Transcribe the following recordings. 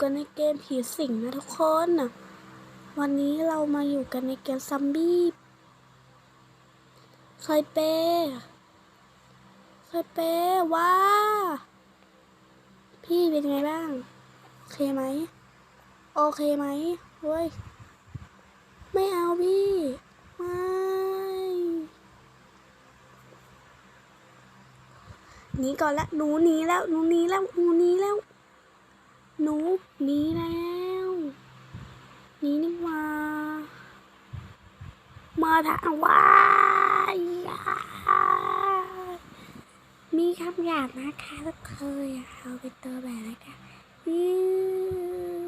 กันในเกมผีสิงนะทุกคนน่ะวันนี้เรามาอยู่กันในเกมซัมบี้เคยเปย์เคยเปย์ว้า พี่เป็นไงบ้าง โอเคไหม โอเคไหมเฮ้ย ไม่เอาพี่ ไม่ หนีก่อนละหนูหนีแล้วหนูหนีแล้วหนูหนีแล้ว หนูหนีแล้วหนีนี่ว่ามาทางว่ายมีคำหยาบนะคะทุกเคยอะเอาไปตัวแบบแล้วกันยือ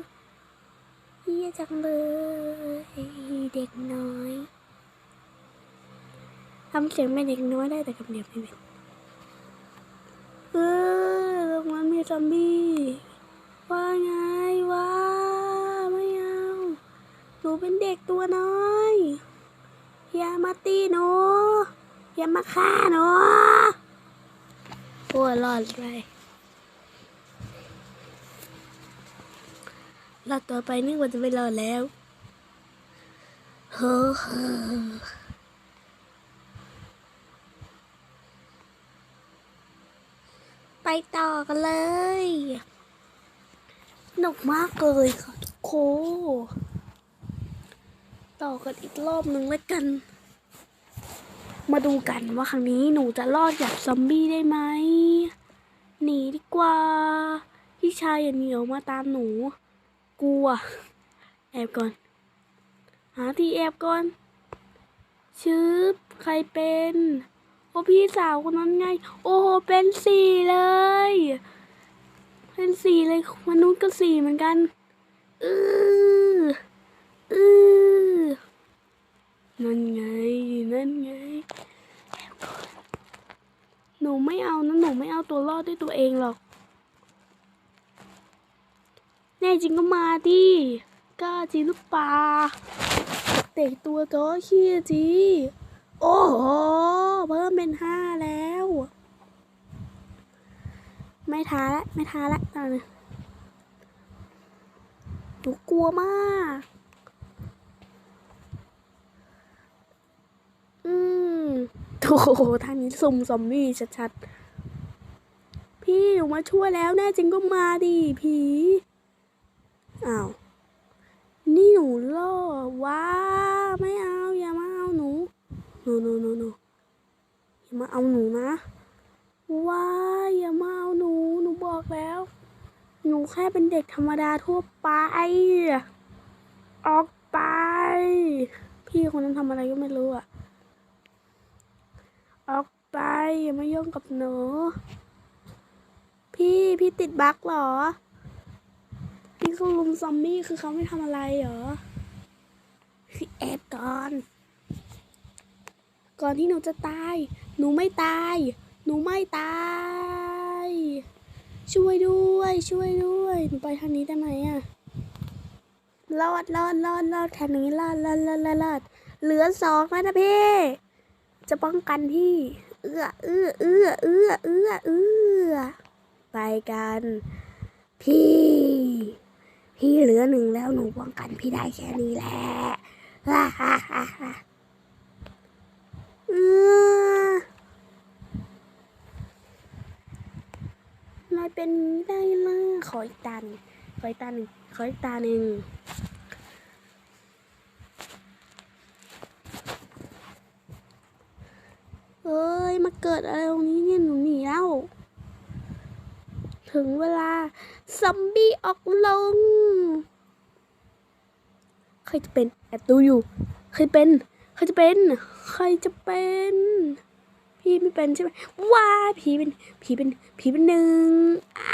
เยี่ยจังเลยเด็กน้อยทำเสียงเป็นเด็กน้อยได้แต่คำเดียวไม่เป็นเออตรงนั้นมีซอมบี้ ว่าไงว่าไม่เอาหนูเป็นเด็กตัวน้อย อย่ามาตีหนูอย่ามาฆ่าหนูโอ้รอดไปรอดต่อไปนึกว่าจะไม่รอดแล้วเฮ้อเฮ้อไปต่อกันเลย นุกมากเลยค่ะทุกคน ต่อกันอีกรอบหนึ่งแล้วกัน มาดูกันว่าครั้งนี้หนูจะรอดจากซอมบี้ได้ไหม หนีดีกว่า พี่ชายอย่าเหนียวมาตามหนู กลัว แอบก่อน หาที่แอบก่อน ชืบใครเป็น โอ้พี่สาวคนนั้นไง โอ้โหเป็นสี่เลย เป็นสี่เลยมนุษย์ก็สี่เหมือนกันอืออือนั่นไงนั่นไงหนูไม่เอานะหนูไม่เอาตัวรอดด้วยตัวเองหรอกแน่จริงก็มาดิกล้าจริงหรือเปลาเด็กตัวก็ขี้จีโอ้โหเพิ่มเป็นห้าแล้ว ไม่ท้าละไม่ท้าละตอนนี้หนูกลัวมาก อืมโถทางนี้ซุ่มซอมบี้ชัดๆ พี่หนูมาช่วยแล้วแน่จริงก็มาดิผีอ้าว นี่หนูล่อว้าไม่เอาอย่ามาเอาหนูหนูหนูหนูหนูอย่ามาเอาหนูนะว้าอย่ามาเอาหนู หนูบอกแล้ว หนู แค่เป็นเด็กธรรมดาทั่วไป ออกไป พี่คนนั้นทำอะไรก็ไม่รู้อะออกไปอย่ามายุ่งกับหนู พี่พี่ติดบั๊กเหรอ พี่เขาลุมซอมบี้คือเขาไม่ทำอะไรเหรอคือแอบก่อน ก่อนที่หนูจะตาย หนูไม่ตาย หนูไม่ตาย ช่วยด้วย ช่วยด้วย หนูไปทางนี้ได้ไหมอะรอดรอดรอดรอดทางนี้รอดรอดรอดรอดเหลือสองแล้วนะพี่จะป้องกันพี่ เอื้อเอื้อเอื้อเอื้อเอื้อเอื้อไปกัน พี่ พี่เหลือหนึ่งแล้วหนูป้องกันพี่ได้แค่นี้แหละ ฮ่าฮ่าฮ่าฮ่าเอื้อไม่ เป็นได้เลยขออีกตาหนึ่งขออีกตาหนึ่งขออีกตาหนึ่งเอ้ยมาเกิดอะไรตรงนี้เนี่ยหนูหนีแล้วถึงเวลาซอมบี้ออกลงใครจะเป็นแอบดูอยู่ใครเป็นใครจะเป็นใครจะเป็น พี่ไม่เป็นใช่ไหมว้าผีเป็นผีเป็นผีเป็นหนึ่งอ้า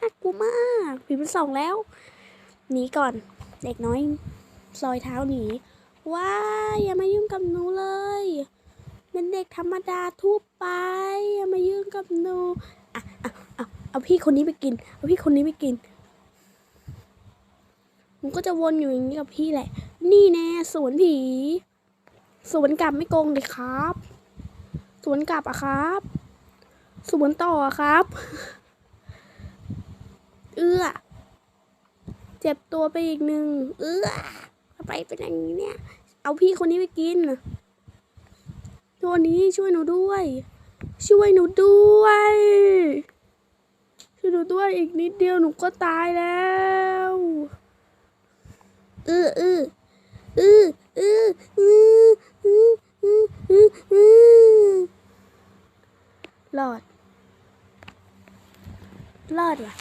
น่ากลัวมากผีเป็นสองแล้วหนีก่อน เด็กน้อยซอยเท้าหนีว้าอย่ามายุ่งกับหนูเลยเป็นเด็กธรรมดาทั่วไปอย่ามายุ่งกับหนูอะอะอะเอาพี่คนนี้ไปกิน เอาพี่คนนี้ไปกินผมก็จะวนอยู่อย่างนี้กับพี่แหละ นี่แน่สวนผีสวนกลับไม่โกงเลยครับ สวนกลับอะครับ สวนต่อครับ เอื้อ เจ็บตัวไปอีกหนึ่ง เอื้อไปเป็นอย่างนี้เนี่ย เอาพี่คนนี้ไปกิน ตัวนี้ช่วยหนูด้วย ช่วยหนูด้วย ช่วยหนูด้วยอีกนิดเดียวหนูก็ตายแล้วเออเออเออเออเออเออเออ รอด รอดว่ะ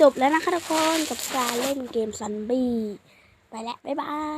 จบแล้วนะคะทุกคน กับการเล่นเกมซันบี้ ไปแล้ว บ๊ายบาย